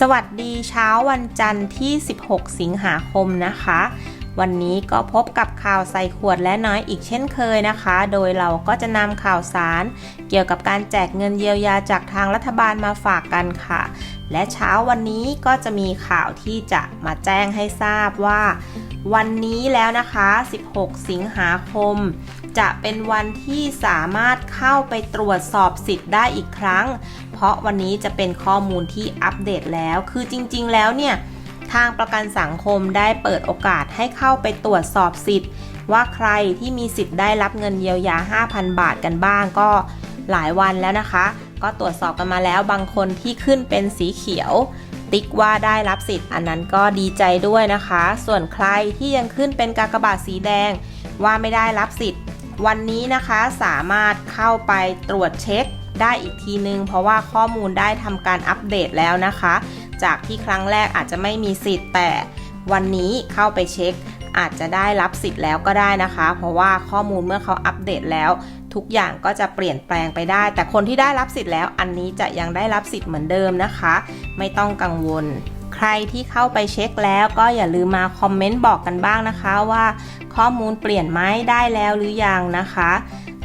สวัสดีเช้าวันจันทร์ที่ 16 สิงหาคมนะคะ วันนี้ก็พบกับข่าวใส่ขวดและน้อยอีกเช่นเคยนะคะ โดยเราก็จะนำข่าวสาร เกี่ยวกับการแจกเงินเยียวยาจากทางรัฐบาลมาฝากกันค่ะ และเช้าวันนี้ก็จะมีข่าวที่จะมาแจ้งให้ทราบว่า วันนี้แล้วนะคะ 16 สิงหาคม จะเป็นวันที่สามารถเข้าไปตรวจสอบสิทธิ์ได้อีกครั้ง เพราะวันนี้จะเป็นข้อมูลที่อัปเดตแล้ว คือจริง ๆ แล้วเนี่ย ทางประกันสังคมได้เปิดโอกาสให้เข้าไปตรวจสอบสิทธิ์ ว่าใครที่มีสิทธิ์ได้รับเงินเยียวยา 5,000 บาทกันบ้างก็หลายวันแล้วนะคะ ก็ตรวจสอบกันมาแล้วบางคนที่ขึ้นเป็นสีเขียว ติ๊กว่าได้รับสิทธิ์อันนั้นก็ดีใจด้วยนะคะ ส่วนใครที่ยังขึ้นเป็นกากบาทสีแดง ว่าไม่ได้รับสิทธิ์ วันนี้นะคะสามารถเข้าไปตรวจเช็คได้อีกทีนึง เพราะว่าข้อมูลได้ทำการอัปเดตแล้วนะคะ จากที่ครั้งแรกอาจจะไม่มีสิทธิ์ แต่วันนี้เข้าไปเช็ค อาจจะได้รับสิทธิ์แล้วก็ได้นะคะ เพราะว่าข้อมูลเมื่อเขาอัปเดตแล้วทุกอย่างก็จะเปลี่ยนแปลงไปได้ แต่คนที่ได้รับสิทธิ์แล้ว อันนี้จะยังได้รับสิทธิ์เหมือนเดิมนะคะ ไม่ต้องกังวล ใครที่เข้าไปเช็คแล้วก็อย่าลืมมาคอมเมนต์บอกกันบ้างนะคะว่า ข้อมูลเปลี่ยนไหมได้แล้วหรือยังนะคะ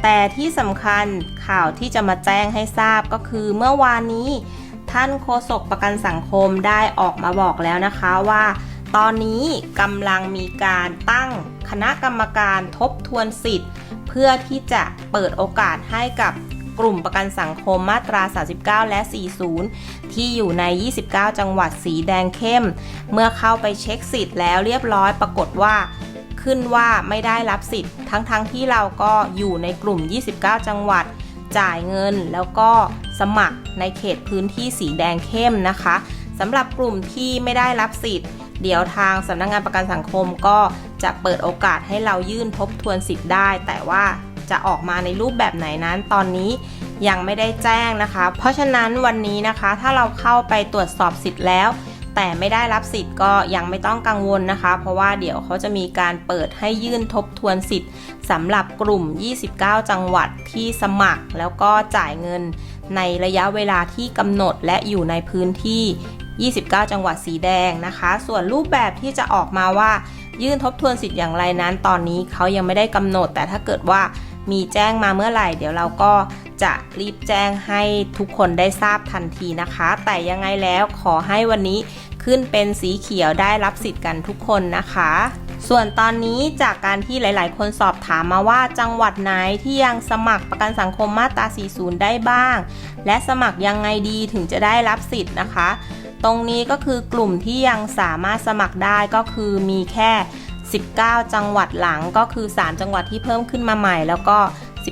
แต่ที่สำคัญข่าวที่จะมาแจ้งให้ทราบก็คือเมื่อวานนี้ ท่านโฆษกประกันสังคมได้ออกมาบอกแล้วนะคะว่า ตอนนี้กำลังมีการตั้งคณะกรรมการทบทวนสิทธิ์ เพื่อที่จะเปิดโอกาสให้กับกลุ่มประกันสังคมมาตรา 39 และ 40 ที่อยู่ใน 29 จังหวัดสีแดงเข้ม เมื่อเข้าไปเช็คสิทธิ์แล้วเรียบร้อยปรากฏว่าขึ้นว่าไม่ได้รับสิทธิ์ ทั้งๆทที่เราก็อยู่ในกลุ่ม 29 จังหวัด จ่ายเงินแล้วก็สมัครในเขตพื้นที่สีแดงเข้มนะคะสำหรับกลุ่มที่ไม่ได้รับสิทธิ์ เดี๋ยวทางสำนักงงานประกันสังคมก็จะเปิดโอกาสให้เรายื่นทบทวนสิทธิ์ได้ แต่ว่าจะออกมาในรูปแบบไหนนั้นตอนนี้ยังไม่ได้แจ้งนะคะ เพราะฉะนั้นวันนี้นะคะถ้าเราเข้าไปตรวจสอบสิทธิ์แล้ว แต่ไม่ได้รับสิทธิ์ก็ยังไม่ต้องกังวลนะคะ เพราะว่าเดี๋ยวเขาจะมีการเปิดให้ยื่นทบทวนสิทธิ์สำหรับกลุ่ม 29 จังหวัดที่สมัคร แล้วก็จ่ายเงินในระยะเวลาที่กำหนดและอยู่ในพื้นที่ 29 จังหวัดสีแดงนะคะ ส่วนรูปแบบที่จะออกมาว่า ยื่นทบทวนสิทธิ์อย่างไรนั้น ตอนนี้เขายังไม่ได้กำหนด แต่ถ้าเกิดว่ามีแจ้งมาเมื่อไหร่ เดี๋ยวเราก็ จะรีบแจ้งให้ทุกคนได้ทราบทันทีนะคะ แต่ยังไงแล้วขอให้วันนี้ขึ้นเป็นสีเขียวได้รับสิทธิ์กันทุกคนนะคะ ส่วนตอนนี้จากการที่หลาย ๆ คนสอบถามมาว่าจังหวัดไหนที่ยังสมัครประกันสังคมมาตรา 40 ได้บ้าง และสมัครยังไงดีถึงจะได้รับสิทธิ์นะคะ ตรงนี้ก็คือกลุ่มที่ยังสามารถสมัครได้ก็คือมีแค่ 19 จังหวัดหลังก็คือ 3 จังหวัดที่เพิ่มขึ้นมาใหม่ แล้วก็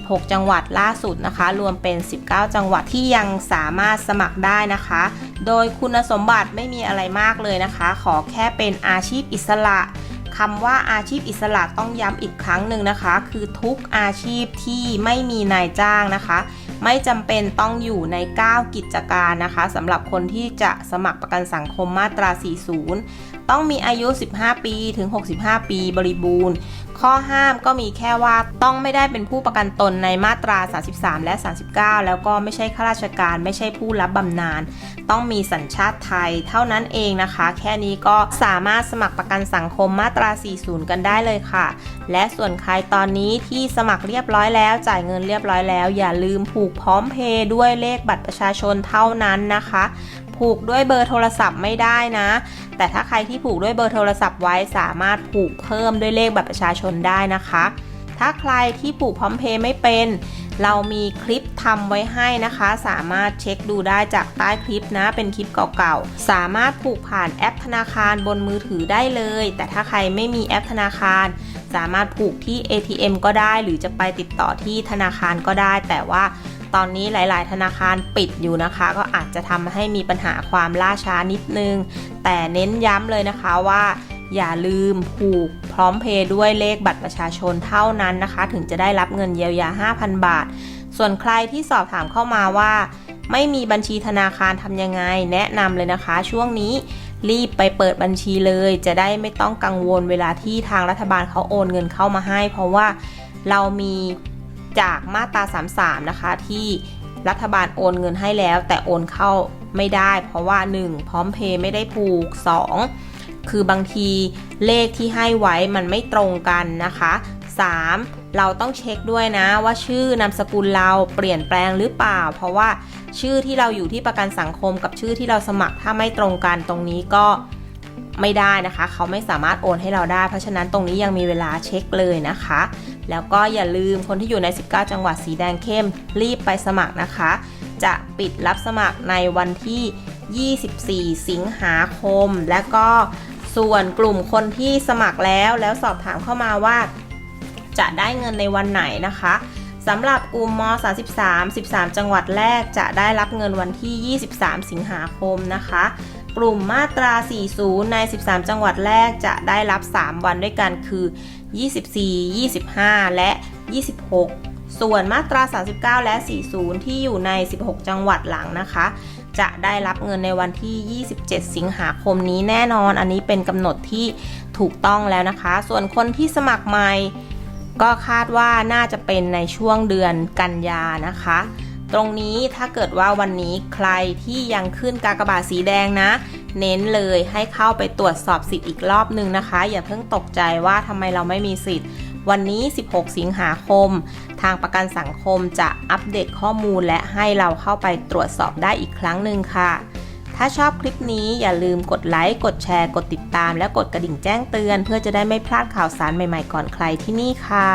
16 จังหวัดล่าสุดนะคะ รวมเป็น 19 จังหวัดที่ยังสามารถสมัครได้นะคะ โดยคุณสมบัติไม่มีอะไรมากเลยนะคะ ขอแค่เป็นอาชีพอิสระคำว่าอาชีพอิสระต้องย้ำอีกครั้งหนึ่งนะคะ คือทุกอาชีพที่ไม่มีนายจ้างนะคะ ไม่จำเป็นต้องอยู่ใน 9 กิจการนะคะสำหรับคนที่จะสมัครประกันสังคมมาตรา 40 ต้องมีอายุ 15 ปีถึง 65 ปีบริบูรณ์ ข้อห้ามก็มีแค่ว่าต้องไม่ได้เป็นผู้ประกันตนในมาตรา 33 และ 39 แล้วก็ไม่ใช่ข้าราชการ ไม่ใช่ผู้รับบำนาญต้องมีสัญชาติไทยเท่านั้นเองนะคะ แค่นี้ก็สามารถสมัครประกันสังคมมาตรา 40 กันได้เลยค่ะ และส่วนใครตอนนี้ที่สมัครเรียบร้อยแล้วจ่ายเงินเรียบร้อยแล้ว อย่าลืมผูกพร้อมเพย์ด้วยเลขบัตรประชาชนเท่านั้นนะคะ ผูกด้วยเบอร์โทรศัพท์ไม่ได้นะ แต่ถ้าใครที่ผูกด้วยเบอร์โทรศัพท์ไว้สามารถผูกเพิ่มด้วยเลขบัตรประชาชนได้นะคะ ถ้าใครที่ผูกพร้อมเพย์ไม่เป็น เรามีคลิปทำไว้ให้นะคะ สามารถเช็คดูได้จากใต้คลิปนะ เป็นคลิปเก่าๆ สามารถผูกผ่านแอปธนาคารบนมือถือได้เลย แต่ถ้าใครไม่มีแอปธนาคาร สามารถผูกที่ ATM ก็ได้ หรือจะไปติดต่อที่ธนาคารก็ได้ แต่ว่า ตอนนี้หลาย ๆ ธนาคารปิดอยู่นะคะ ก็อาจจะทำให้มีปัญหาความล่าช้านิดนึง แต่เน้นย้ำเลยนะคะว่าอย่าลืมผูกพร้อมเพย์ด้วยเลขบัตรประชาชนเท่านั้นนะคะ ถึงจะได้รับเงินเยียวยา 5,000 บาท ส่วนใครที่สอบถามเข้ามาว่า ไม่มีบัญชีธนาคารทำยังไง แนะนำเลยนะคะ ช่วงนี้รีบไปเปิดบัญชีเลย จะได้ไม่ต้องกังวลเวลาที่ทางรัฐบาลเขาโอนเงินเข้ามาให้ เพราะว่าเรามี จากมาตรา 33 นะคะ ที่รัฐบาลโอนเงินให้แล้ว แต่โอนเข้าไม่ได้ เพราะว่า 1. พร้อมเพย์ไม่ได้ผูก 2. คือบางทีเลขที่ให้ไว้มันไม่ตรงกันนะคะ 3. เราต้องเช็คด้วยนะว่าชื่อนามสกุลเราเปลี่ยนแปลงหรือเปล่า เพราะว่าชื่อที่เราอยู่ที่ประกันสังคมกับชื่อที่เราสมัครถ้าไม่ตรงกันตรงนี้ก็ ไม่ได้นะคะ เขาไม่สามารถโอนให้เราได้ เพราะฉะนั้นตรงนี้ยังมีเวลาเช็คเลยนะคะ แล้วก็อย่าลืมคนที่อยู่ใน 19 จังหวัดสีแดงเข้มรีบไปสมัครนะคะ จะปิดรับสมัครในวันที่ 24 สิงหาคม และก็ส่วนกลุ่มคนที่สมัครแล้วแล้วสอบถามเข้ามาว่า จะได้เงินในวันไหนนะคะสำหรับกลุ่มม 33 13 จังหวัดแรกจะได้รับเงินวันที่ 23 สิงหาคมนะคะ กลุ่มมาตรา 40 ใน 13 จังหวัดแรกจะได้รับ 3 วันด้วยกันคือ 24 25 และ 26 ส่วนมาตรา 39 และ 40 ที่อยู่ใน 16 จังหวัดหลังนะคะ จะได้รับเงินในวันที่ 27 สิงหาคมนี้แน่นอน อันนี้เป็นกำหนดที่ถูกต้องแล้วนะคะ ส่วนคนที่สมัครใหม่ก็คาดว่าน่าจะเป็นในช่วงเดือนกันยานะคะ ตรงนี้ถ้าเกิดว่าวันนี้ใครที่ยังขึ้นกากบาทสีแดงนะ เน้นเลยให้เข้าไปตรวจสอบสิทธิ์อีกรอบหนึ่งนะคะ อย่าเพิ่งตกใจว่าทำไมเราไม่มีสิทธิ์ วันนี้ 16 สิงหาคม ทางประกันสังคมจะอัปเดตข้อมูลและให้เราเข้าไปตรวจสอบได้อีกครั้งหนึ่งค่ะ ถ้าชอบคลิปนี้อย่าลืมกดไลค์ กดแชร์ กดติดตาม และกดกระดิ่งแจ้งเตือน เพื่อจะได้ไม่พลาดข่าวสารใหม่ๆก่อนใครที่นี่ค่ะ